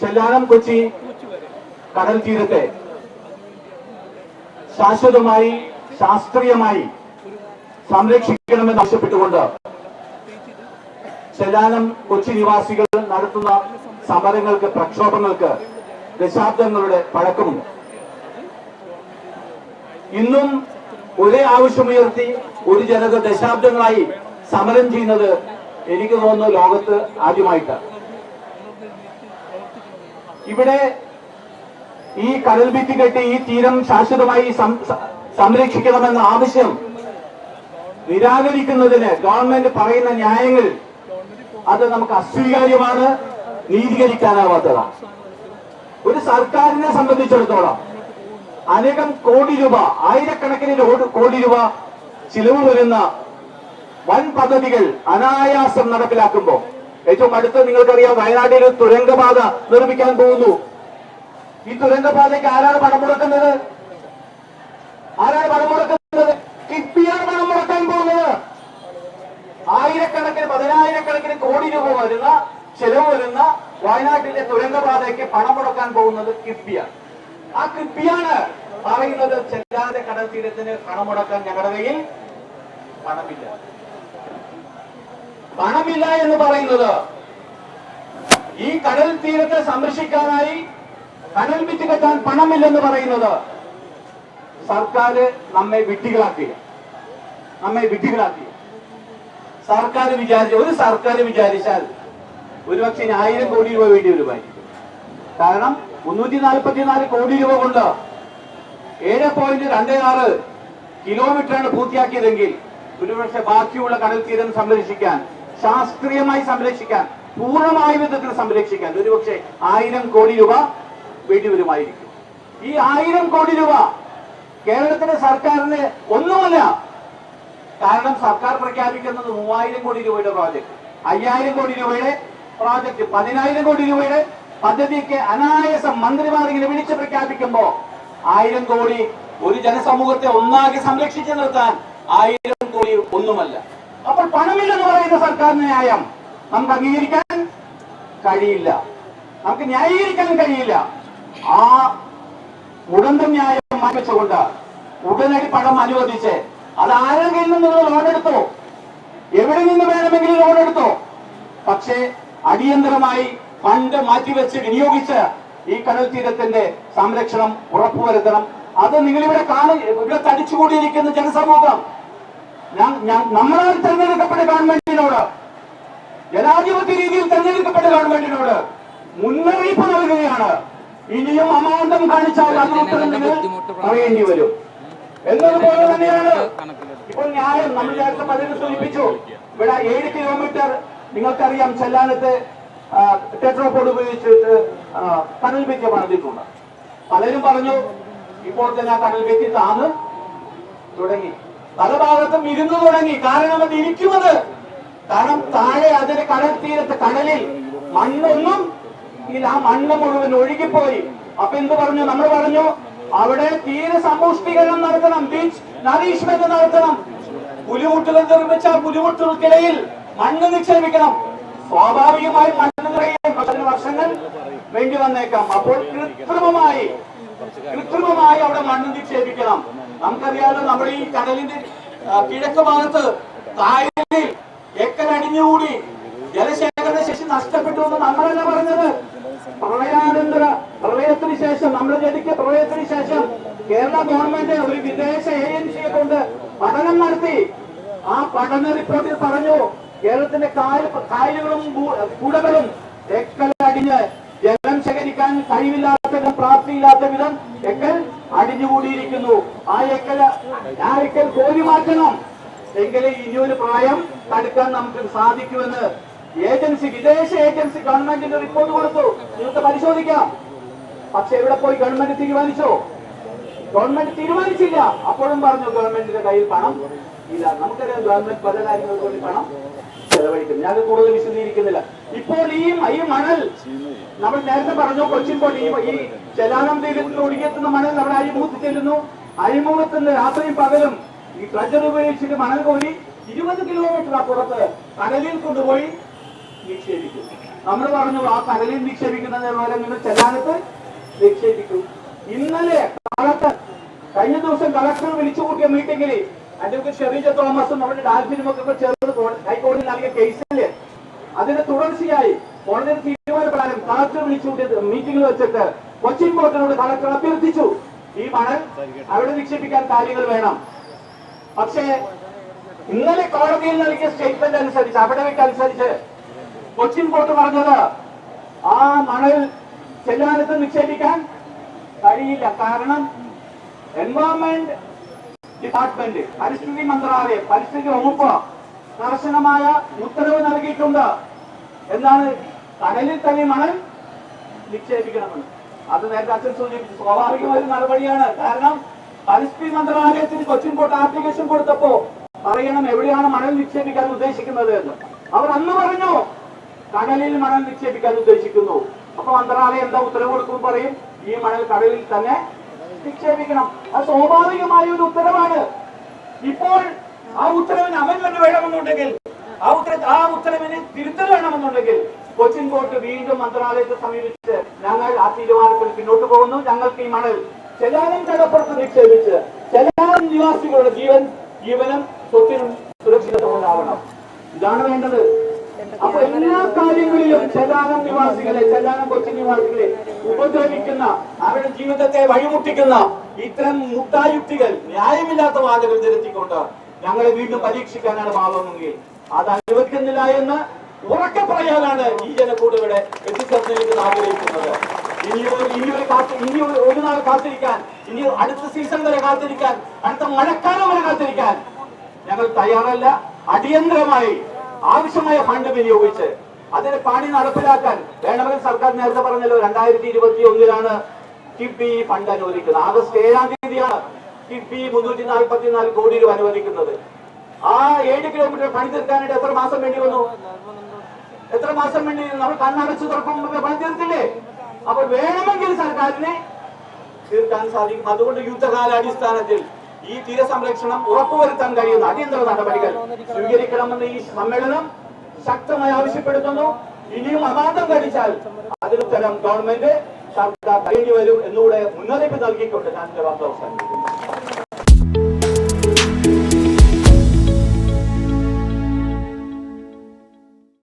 ചെല്ലാനം കൊച്ചി കടൽ തീരത്തെ ശാശ്വതമായി ശാസ്ത്രീയമായി സംരക്ഷിക്കണമെന്ന് ആവശ്യപ്പെട്ടുകൊണ്ട് ചെല്ലാനം കൊച്ചി നിവാസികൾ നടത്തുന്ന സമരങ്ങൾക്ക് പ്രക്ഷോഭങ്ങൾക്ക് ദശാബ്ദങ്ങളുടെ പഴക്കമുണ്ട് ഇന്നും ഒരേ ആവശ്യമുയർത്തി ഒരു ജനത ദശാബ്ദങ്ങളായി സമരം ചെയ്യുന്നത് എനിക്ക് തോന്നുന്നു ലോകത്ത് ആദ്യമായിട്ടാണ്. ഇവിടെ ഈ കടൽ ഭിത്തി കെട്ടി ഈ തീരം ശാശ്വതമായി സംരക്ഷിക്കണമെന്ന ആവശ്യം നിരാകരിക്കുന്നതിന് ഗവൺമെന്റ് പറയുന്ന ന്യായങ്ങൾ അത് നമുക്ക് അസ്വീകാര്യമാണ് നീതീകരിക്കാനാവാത്തതാണ് ഒരു സർക്കാരിനെ സംബന്ധിച്ചിടത്തോളം അനേകം കോടി രൂപ ആയിരക്കണക്കിന് കോടി രൂപ ചിലവ് വരുന്ന വൻ പദ്ധതികൾ അനായാസം നടപ്പിലാക്കുമ്പോൾ ഏറ്റവും അടുത്ത് നിങ്ങൾക്കറിയാം വയനാട്ടിൽ ഒരു തുരങ്കപാത നിർമ്മിക്കാൻ പോകുന്നു. ഈ തുരങ്കപാതയ്ക്ക് ആരാണ് പണം മുടക്കുന്നത്? ആരാണ് പണം മുടക്കുന്നത്? കിഫ്ബിയാണ് പണം മുടക്കാൻ പോകുന്നത്. ആയിരക്കണക്കിന് പതിനായിരക്കണക്കിന് കോടി രൂപ വരുന്ന ചെലവ് വരുന്ന വയനാട്ടിലെ തുരങ്കപാതയ്ക്ക് പണം മുടക്കാൻ പോകുന്നത് കിഫ്ബിയാണ് ആ കിഫ്ബിയാണ് പറയുന്നത് ചെല്ലാതെ കടൽ തീരത്തിന് പണം മുടക്കാൻ ഞങ്ങളുടെ കയ്യിൽ പണമില്ല. പണമില്ല എന്ന് പറയുന്നത്. ഈ കടൽ തീരത്തെ സംരക്ഷിക്കാനായി കടൽ വിറ്റ് കെട്ടാൻ പണമില്ലെന്ന് പറയുന്നത്. സർക്കാർ നമ്മെ വിട്ടികളാക്കി നമ്മെ വിട്ടികളാക്കി സർക്കാർ വിചാരിച്ച ഒരു സർക്കാർ വിചാരിച്ചാൽ ഒരുപക്ഷെ ആയിരം കോടി രൂപ വേണ്ടി വരുമായിരിക്കും. കാരണം മുന്നൂറ്റി നാൽപ്പത്തിനാല് കോടി രൂപ കൊണ്ട് ഏഴ് പോയിന്റ് രണ്ട് ആറ് കിലോമീറ്ററാണ് പൂർത്തിയാക്കിയതെങ്കിൽ ഒരുപക്ഷെ ബാക്കിയുള്ള കടൽ തീരം സംരക്ഷിക്കാൻ ശാസ്ത്രീയമായി സംരക്ഷിക്കാൻ പൂർണമായ വിധത്തിൽ സംരക്ഷിക്കാൻ ഒരുപക്ഷെ ആയിരം കോടി രൂപ വേണ്ടിവരുമായിരിക്കും. ഈ ആയിരം കോടി രൂപ കേരളത്തിന്റെ സർക്കാരിന് ഒന്നുമല്ല. കാരണം സർക്കാർ പ്രഖ്യാപിക്കുന്നത് മൂവായിരം കോടി രൂപയുടെ പ്രോജക്ട് അയ്യായിരം കോടി രൂപയുടെ പ്രോജക്ട് പതിനായിരം കോടി രൂപയുടെ പദ്ധതിക്ക് അനായാസം മന്ത്രിമാർ ഇങ്ങനെ വിളിച്ച് പ്രഖ്യാപിക്കുമ്പോ ആയിരം കോടി ഒരു ജനസമൂഹത്തെ ഒന്നാകെ സംരക്ഷിച്ചു നിർത്താൻ ആയിരം കോടി ഒന്നുമല്ല. അപ്പോൾ പണമില്ലെന്ന് പറയുന്ന സർക്കാർ ന്യായം. നമുക്ക് അംഗീകരിക്കാൻ കഴിയില്ല. നമുക്ക് ന്യായീകരിക്കാൻ കഴിയില്ല. ആ ഉടന്ത ന്യായം മാറ്റിവെച്ചുകൊണ്ട് ഉടനടി പണം അനുവദിച്ച് അത് ആരെങ്കിലും നിങ്ങൾ ലോൺ എടുത്തോ? എവിടെ നിന്ന് വേണമെങ്കിലും ലോൺ എടുത്തോ? പക്ഷേ അടിയന്തരമായി ഫണ്ട് മാറ്റിവെച്ച് വിനിയോഗിച്ച് ഈ കടൽ തീരത്തിന്റെ സംരക്ഷണം ഉറപ്പുവരുത്തണം. അത് നിങ്ങളിവിടെ കാണ ഇവിടെ തടിച്ചുകൂടിയിരിക്കുന്ന ജനസമൂഹം. നമ്മളാൽ തെരഞ്ഞെടുക്കപ്പെട്ട ഗവൺമെന്റിനോട്. ജനാധിപത്യ രീതിയിൽ തെരഞ്ഞെടുക്കപ്പെട്ട ഗവൺമെന്റിനോട് മുന്നറിയിപ്പ് നൽകുകയാണ്. ഇനിയും അമാന്തം കാണിച്ചാൽ അതിനുത്തരം നിങ്ങൾ പറയേണ്ടി വരും. എന്നതുപോലെ തന്നെയാണ് ഇപ്പോൾ ന്യായം നമ്മൾ നേരത്തെ പലരും സൂചിപ്പിച്ചു. ഇവിടെ ഏഴ് കിലോമീറ്റർ നിങ്ങൾക്കറിയാം ചെല്ലാനത്ത് ടെട്രോപോഡ് ഉപയോഗിച്ചിട്ട് കനൽ കടൽ ഭിത്തി പണിതിട്ടുണ്ട്. പലരും പറഞ്ഞു ഇപ്പോൾ തന്നെ ആ കടൽ ഭിത്തി താന്ന് തുടങ്ങി. പല ഭാഗത്തും ഇരുന്നു തുടങ്ങി. കാരണം അത് ഇരിക്കുന്നത്. കാരണം താഴെ അതിന് കടൽ തീരത്ത് കടലിൽ മണ്ണൊന്നും ഇല്ല. ആ മണ്ണ് മുഴുവൻ ഒഴുകിപ്പോയി. അപ്പൊ എന്ത് പറഞ്ഞു? നമ്മൾ പറഞ്ഞു അവിടെ തീര സമ്പുഷ്ടീകരണം നടത്തണം. ബീച്ച് നറീഷ്മെന്റ് നടത്തണം. പുലിമുട്ടുകൾ നിർമ്മിച്ച പുലിമുട്ടുകൾക്കിടയിൽ മണ്ണ് നിക്ഷേപിക്കണം. സ്വാഭാവികമായി മണ്ണ് നിറയാൻ വർഷങ്ങൾ വേണ്ടി വന്നേക്കാം. അപ്പോൾ കൃത്രിമമായി കൃത്രിമമായി അവിടെ മണ്ണ് നിക്ഷേപിക്കണം. നമുക്കറിയാലോ നമ്മുടെ ഈ കടലിന്റെ കിഴക്ക് ഭാഗത്ത് കായലിൽ എക്കരടിഞ്ഞുകൂടി ജലശേഖരണ ശേഷി നഷ്ടപ്പെട്ടു എന്ന് നമ്മളല്ല പറഞ്ഞത്. പ്രളയാനന്തര പ്രളയത്തിന് ശേഷം നമ്മൾ ജനിക്ക പ്രളയത്തിന് ശേഷം കേരള ഗവൺമെന്റ് ഒരു വിദേശ ഏജൻസിയെ കൊണ്ട് പഠനം നടത്തി. ആ പഠന റിപ്പോർട്ടിൽ പറഞ്ഞു കേരളത്തിന്റെ കായൽ കായലുകളും കുടകളും എക്കലടിഞ്ഞ് ജലം ശേഖരിക്കാൻ കഴിവില്ലാത്ത പ്രാപ്തിയില്ലാത്ത വിധം അടിഞ്ഞുകൂടിയിരിക്കുന്നു. ആ എക്കൽ ആ കോരി മാറ്റണം. എങ്കിലും ഇനിയൊരു പ്രായം തടുക്കാൻ നമുക്ക് സാധിക്കുമെന്ന് ഏജൻസി വിദേശ ഏജൻസി ഗവൺമെന്റിന്റെ റിപ്പോർട്ട് കൊടുത്തു. നിങ്ങൾക്ക് പരിശോധിക്കാം. പക്ഷെ ഇവിടെ പോയി ഗവൺമെന്റ് തീരുമാനിച്ചോ? ഗവൺമെന്റ് തീരുമാനിച്ചില്ല. അപ്പോഴും പറഞ്ഞു ഗവൺമെന്റിന്റെ കയ്യിൽ പണം ഇല്ല. നമുക്കറിയാം ഗവൺമെന്റ് പല കാര്യങ്ങൾക്ക് വേണ്ടി പണം ചെലവഴിക്കും ഞാൻ കൂടുതൽ വിശദീകരിക്കുന്നില്ല. ഇപ്പോൾ ഈ മണൽ നമ്മൾ നേരത്തെ പറഞ്ഞു കൊച്ചിൻ പോയി ഈ ചെലാനം തീരത്തിൽ ഒഴുകിയെത്തുന്ന മണൽ നമ്മൾ അഴിമുഖത്ത് ചെല്ലുന്നു. അഴിമുഖത്തുനിന്ന് രാത്രിയും പകലും ഈ ഡ്രജർ ഉപയോഗിച്ചിട്ട് മണൽ കോരി ഇരുപത് കിലോമീറ്റർ അപ്പുറത്ത് കടലിൽ കൊണ്ടുപോയി നിക്ഷേപിക്കും. നമ്മൾ പറഞ്ഞു ആ കടലിൽ നിക്ഷേപിക്കുന്നത് പോലെ നിങ്ങൾ ചെല്ലാനത്ത് നിക്ഷേപിക്കും. ഇന്നലെ കളക്ടർ കഴിഞ്ഞ ദിവസം കളക്ടർ വിളിച്ചു കൂട്ടിയ മീറ്റിംഗിൽ അഡ്വക്കേറ്റ് ഷെറീജ തോമസും അവരുടെ ഡാൽഫിനും ഒക്കെ ചേർന്ന് ഹൈക്കോടതി നൽകിയ കേസിൽ അതിന്റെ തുടർച്ചയായി കോടതി തീരുമാനപ്രകാരം കളക്ടർ വിളിച്ചു മീറ്റിംഗിൽ വെച്ചിട്ട് കൊച്ചിൻ ബോട്ടിനോട് കളക്ടർ അഭ്യർത്ഥിച്ചു. ഈ മണൽ അവിടെ നിക്ഷേപിക്കാൻ കാര്യങ്ങൾ വേണം. പക്ഷേ ഇന്നലെ കോടതിയിൽ നൽകിയ സ്റ്റേറ്റ്മെന്റ് അനുസരിച്ച് അവിടേക്ക് അനുസരിച്ച് കൊച്ചിൻ ബോട്ട് പറഞ്ഞത് ആ മണൽ ചെല്ലാനത്ത് നിക്ഷേപിക്കാൻ കഴിയില്ല. കാരണം എൻവയോൺമെന്റ് ഡിപ്പാർട്ട്മെന്റ് പരിസ്ഥിതി മന്ത്രാലയം പരിസ്ഥിതി വകുപ്പ് കർശനമായ ഉത്തരവ് നൽകിയിട്ടുണ്ട് എന്താണ് കടലിൽ തന്നെ മണൽ നിക്ഷേപിക്കണമെന്ന്. അത് നേരത്തെ അച്ഛൻ സൂചിപ്പിച്ചു. സ്വാഭാവികമായ ഒരു നടപടിയാണ്. കാരണം പരിസ്ഥിതി മന്ത്രാലയത്തിന് കൊച്ചിൻ പോട്ട് ആപ്ലിക്കേഷൻ കൊടുത്തപ്പോ പറയണം എവിടെയാണ് മണൽ നിക്ഷേപിക്കാൻ ഉദ്ദേശിക്കുന്നത് എന്ന്. അവർ അന്ന് പറഞ്ഞു കടലിൽ മണൽ നിക്ഷേപിക്കാൻ ഉദ്ദേശിക്കുന്നു. അപ്പൊ മന്ത്രാലയം എന്താ ഉത്തരവ് കൊടുക്കും പറയും? ഈ മണൽ കടലിൽ തന്നെ നിക്ഷേപിക്കണം. അത് സ്വാഭാവികമായ ഒരു ഉത്തരവാണ് ഇപ്പോൾ ആ ഉത്തരവിന് അമെന്റ്മെന്റ് വേണമെന്നുണ്ടെങ്കിൽ ആ ഉത്തര ആ ഉത്തരവിന് തിരുത്തൽ വേണമെന്നുണ്ടെങ്കിൽ കൊച്ചിൻ കോർട്ട് വീണ്ടും മന്ത്രാലയത്തെ സമീപിച്ച് ഞങ്ങൾ ആ തീരുമാനത്തിൽ പിന്നോട്ട് പോകുന്നു. ഞങ്ങൾക്ക് ഈ മണൽ ചെലാനം കടപ്പുറത്ത് നിക്ഷേപിച്ച് ചെലാനം നിവാസികളുടെ ജീവൻ ജീവനും സ്വത്തിനും സുരക്ഷിതമുണ്ടാവണം. ഇതാണ് വേണ്ടത്. അപ്പൊ എല്ലാ കാര്യങ്ങളിലും ചെല്ലാനം നിവാസികളെ ചെല്ലാനം കൊച്ചി നിവാസികളെ ഉപദ്രവിക്കുന്ന അവരുടെ ജീവിതത്തെ വഴിമുട്ടിക്കുന്ന ഇത്തരം മുട്ടായുക്തികൾ ന്യായമില്ലാത്ത വാദങ്ങൾ തിരുത്തിക്കൊണ്ട് ഞങ്ങളെ വീണ്ടും പരീക്ഷിക്കാനാണ് ഭാവമെങ്കിൽ അത് അനുവദിക്കുന്നില്ല എന്ന് ഉറക്കെ പറയാനാണ് ഈ ജനക്കൂട് ഇവിടെ എത്തിച്ചേർന്നിരിക്കുന്ന ആഗ്രഹിക്കുന്നത്. ഇനി ഒരു ഇനി ഒരു കാത്ത് ഇനി ഒരു നാൾ കാത്തിരിക്കാൻ ഇനി അടുത്ത സീസൺ വരെ കാത്തിരിക്കാൻ അടുത്ത മഴക്കാലം വരെ കാത്തിരിക്കാൻ ഞങ്ങൾ തയ്യാറല്ല. അടിയന്തരമായി ആവശ്യമായ ഫണ്ട് വിനിയോഗിച്ച് അതിനെ പണി നടപ്പിലാക്കാൻ വേണമെങ്കിൽ സർക്കാർ നേരത്തെ പറഞ്ഞല്ലോ രണ്ടായിരത്തി ഇരുപത്തി ഒന്നിലാണ് കിഫ്ബി ഫണ്ട് അനുവദിക്കുന്നത്. ആഗസ്റ്റ് ഏഴാം തീയതിയാണ് കിഫ്ബി മുന്നൂറ്റി നാൽപ്പത്തിനാല് കോടി രൂപ അനുവദിക്കുന്നത്. ആ ഏഴ് കിലോമീറ്റർ പണി തീർക്കാനായിട്ട് എത്ര മാസം വേണ്ടി വന്നു? എത്ര മാസം വേണ്ടി നമ്മൾ കണ്ണടച്ച് തുറക്കും പണി തീർക്കില്ലേ അപ്പൊ വേണമെങ്കിൽ സർക്കാരിനെ തീർക്കാൻ സാധിക്കും. അതുകൊണ്ട് യുദ്ധകാലാടിസ്ഥാനത്തിൽ ഈ തീരസംരക്ഷണം ഉറപ്പുവരുത്താൻ കഴിയുന്ന അടിയന്തര നടപടികൾ സ്വീകരിക്കണമെന്ന് ഈ സമ്മേളനം ശക്തമായി ആവശ്യപ്പെടുത്തുന്നു. ഇനിയും അമാന്തം കഴിച്ചാൽ അതിനുത്തരം ഗവൺമെന്റ് സർക്കാർ കഴിഞ്ഞു വരും എന്നുകൂടെ മുന്നറിയിപ്പ് നൽകിക്കൊണ്ട് ഞാൻ ജവാബ് അവസാനിപ്പിക്കുന്നു.